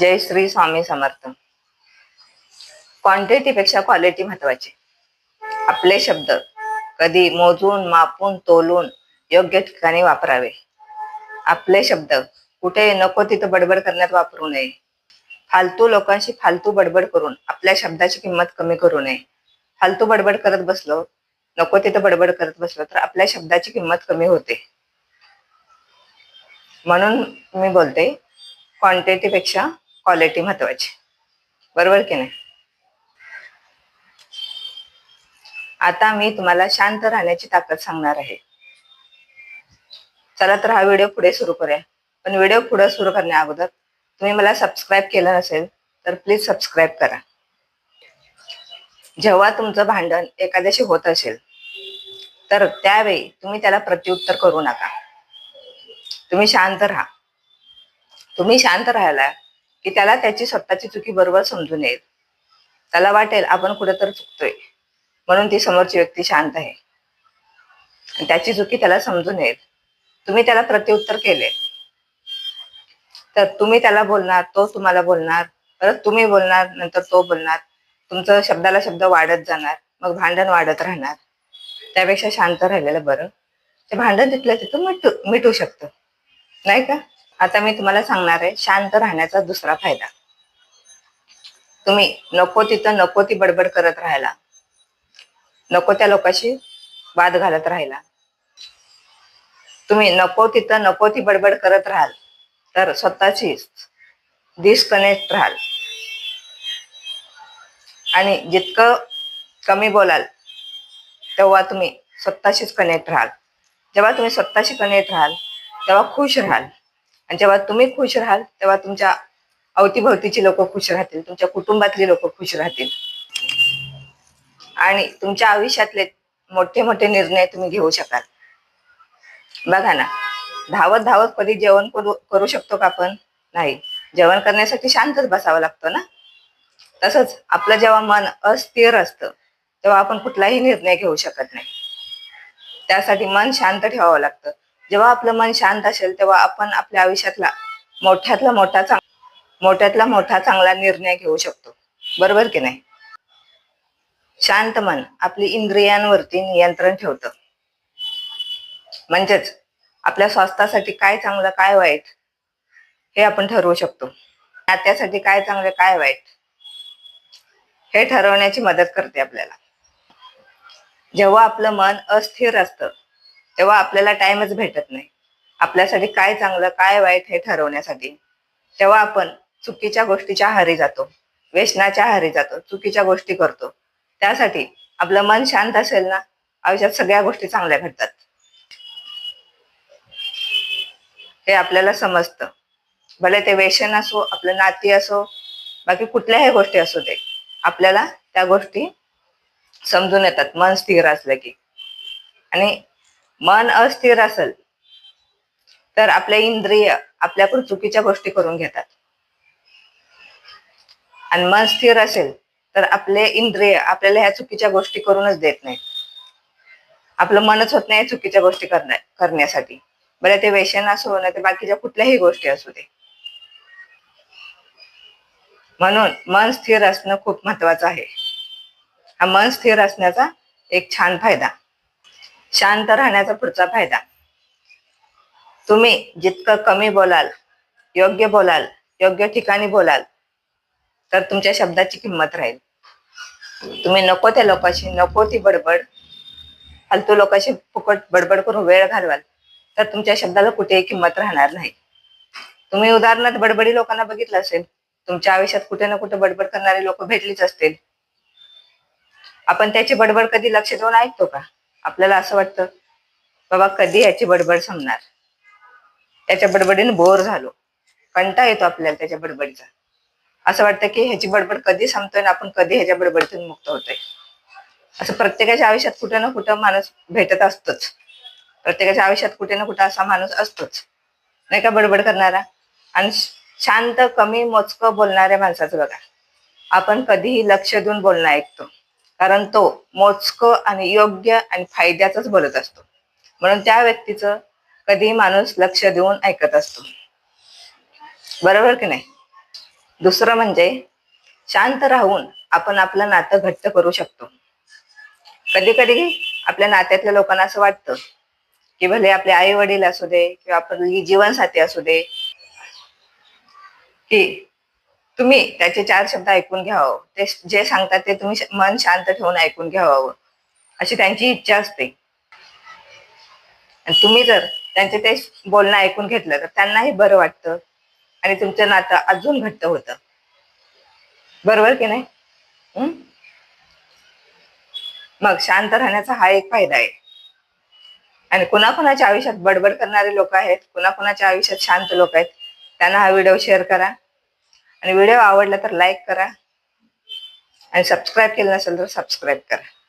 जय Shri Swami Samarth. क्वांटिटीपेक्षा quality महत्वाची. आपले शब्द कधी मोजून मापून तोलून योग्य ठिकाणी वापरावे. आपले शब्द कुठे नको तिथं बडबड करण्यात वापरू नये. फालतू लोकांशी फालतू बडबड करून आपल्या शब्दाची किंमत कमी करू नये. फालतू बडबड करत बसलो नको तिथं बडबड करत बसलो तर आपल्या शब्दाची किंमत कमी होते. म्हणून मी बोलते क्वांटिटीपेक्षा क्वालिटी महत्वाची. बरोबर की नाही? आता मी तुम्हाला शांत राहण्याची ताकद सांगणार आहे. चला तर हा व्हिडिओ पुढे सुरू करूया. पण व्हिडिओ पुढे सुरू करण्या अगोदर तुम्ही मला सबस्क्राईब केलं नसेल तर प्लीज सबस्क्राईब करा. जेव्हा तुमचं भांडण एखाद्याशी होत असेल तर त्यावेळी तुम्ही त्याला प्रत्युत्तर करू नका. तुम्ही शांत राहा. तुम्ही शांत राहायला की त्याला त्याची स्वतःची चुकी बरोबर समजून येईल त्याला वाटेल आपण कुठेतरी चुकतोय. म्हणून ती समोरची व्यक्ती शांत आहे. त्याची चुकी त्याला समजून येईल तुम्ही त्याला प्रत्युत्तर केले. तर तुम्ही त्याला बोलणार तो तुम्हाला बोलणार परत तुम्ही बोलणार नंतर तो बोलणार. तुमचं शब्दाला शब्द वाढत जाणार मग भांडण वाढत राहणार. त्यापेक्षा शांत राहिलेलं बरं. ते भांडण तिथलं तिथं मिटू मिटू शकतं. नाही का? आता मी तुम्हाला सांगणार आहे शांत राहण्याचा दुसरा फायदा. तुम्ही नको तिथं नको ती बडबड करत राहायला. नको त्या लोकांशी वाद घालत राहिला तुम्ही नको तिथं नको ती बडबड करत राहाल तर स्वतःची डिस्कनेक्ट राहाल. आणि जितकं कमी बोलाल तेव्हा तुम्ही स्वतःशीच कनेक्ट राहाल. जेव्हा तुम्ही स्वतःशी कनेक्ट राहाल तेव्हा खुश राहाल. आणि जेव्हा तुम्ही खुश राहाल तेव्हा तुमच्या अवतीभवतीची लोक खुश राहतील तुमच्या कुटुंबातली लोक खुश राहतील. आणि तुमच्या आयुष्यातले मोठे मोठे निर्णय तुम्ही घेऊ शकाल. बघा ना धावत धावत कधी जेवण करू करू शकतो का आपण? नाही. जेवण करण्यासाठी शांतच बसावं लागतं ना? तसंच आपलं जेव्हा मन अस्थिर असतं तेव्हा आपण कुठलाही निर्णय घेऊ शकत नाही. त्यासाठी मन शांत ठेवावं लागतं. जेव्हा आपलं मन शांत असेल तेव्हा आपण आपल्या आयुष्यातला मोठ्यातला मोठा चांग मोठ्यातला मोठा चांगला निर्णय घेऊ शकतो. बरोबर की नाही? शांत मन आपली इंद्रियांवरती नियंत्रण ठेवतं. म्हणजेच आपल्या स्वास्थ्यासाठी काय चांगलं काय वाईट हे आपण ठरवू शकतो. नात्यासाठी काय चांगलं काय वाईट हे ठरवण्याची मदत करते आपल्याला. जेव्हा आपलं मन अस्थिर असतं तेव्हा आपल्याला टाइमच भेटत नाही. आपल्यासाठी काय चांगलं काय वाईट हे ठरवण्यासाठी. तेव्हा आपण चुकीच्या गोष्टीच्या आहारी जातो. व्यसनाच्या आहारी जातो. चुकीच्या गोष्टी करतो. त्यासाठी आपलं मन शांत असेल ना आयुष्यात सगळ्या गोष्टी चांगल्या घडतात. हे आपल्याला समजतं. भले ते व्यसन असो आपलं नाती असो बाकी कुठल्याही गोष्टी असू दे. आपल्याला त्या गोष्टी समजून येतात. मन स्थिर असलं की. आणि मन अस्थिर असेल तर आपले इंद्रिय आपल्याकडून चुकीच्या गोष्टी करून घेतात. आणि मन स्थिर असेल तर आपले इंद्रिय आपल्याला ह्या चुकीच्या गोष्टी करूनच देत नाहीत. आपलं मनच होत नाही चुकीच्या गोष्टी करण्या करण्यासाठी. बरं ते व्यसन असो ना ते बाकीच्या कुठल्याही गोष्टी असू दे. म्हणून मन स्थिर असणं खूप महत्वाचं आहे. हा मन स्थिर असण्याचा एक छान फायदा. शांत राहण्याचा पुढचा फायदा. तुम्ही जितकं कमी बोलाल योग्य बोलाल योग्य ठिकाणी बोलाल तर तुमच्या शब्दाची किंमत राहील. तुम्ही नको त्या लोकांशी नको ती बडबड फालतू लोकांशी फुकट बडबड करून वेळ घालवाल तर तुमच्या शब्दाला कुठेही किंमत राहणार नाही. तुम्ही उदाहरणार्थ बडबडी लोकांना बघितलं असेल तुमच्या आयुष्यात कुठे ना कुठे बडबड करणारे लोक भेटलीच असतील. आपण त्याची बडबड कधी लक्ष देऊन ऐकतो का? आपल्याला असं वाटतं बाबा कधी ह्याची बडबड संपणार? त्याच्या बडबडीने बोर झालो. कंटा येतो आपल्याला त्याच्या बडबडीचा. असं वाटतं की ह्याची बडबड कधी संपतोय ना आपण कधी ह्याच्या बडबडीतून मुक्त होतोय? असं प्रत्येकाच्या आयुष्यात कुठे ना कुठं माणूस भेटत असतोच. प्रत्येकाच्या आयुष्यात कुठे ना कुठं असा माणूस असतोच. नाही का बडबड करणारा? आणि शांत कमी मोजकं बोलणाऱ्या माणसाचं बघा. आपण कधीही लक्ष देऊन बोलणं ऐकतो. कारण तो मोजकं आणि योग्य आणि फायद्याच बोलत असतो. म्हणून त्या व्यक्तीचं कधीही माणूस लक्ष देऊन ऐकत असतो. बरोबर की नाही? दुसरं म्हणजे शांत राहून आपण आपलं नातं घट्ट करू शकतो. कधी कधी आपल्या नात्यातल्या लोकांना असं वाटतं की भले आपले आई वडील असू दे किंवा आपली जीवनसाथी असू दे की तुम्ही त्याचे चार शब्द ऐकून घ्यावं. ते जे सांगतात ते तुम्ही मन शांत ठेवून ऐकून घ्यावं. अशी त्यांची इच्छा असते. आणि तुम्ही जर त्यांचे ते बोलणं ऐकून घेतलं तर त्यांनाही बरं वाटतं. आणि तुमचं नातं अजून घट्ट होतं. बरोबर की नाही? मग शांत राहण्याचा हा एक फायदा आहे. आणि कुणाकुणाच्या आयुष्यात बडबड करणारे लोक आहेत कुणाकुणाच्या आयुष्यात शांत लोक आहेत त्यांना हा व्हिडिओ शेअर करा. आणि व्हिडिओ आवडला तर लाईक करा. आणि सबस्क्राईब केलं नसेल तर सबस्क्राईब करा.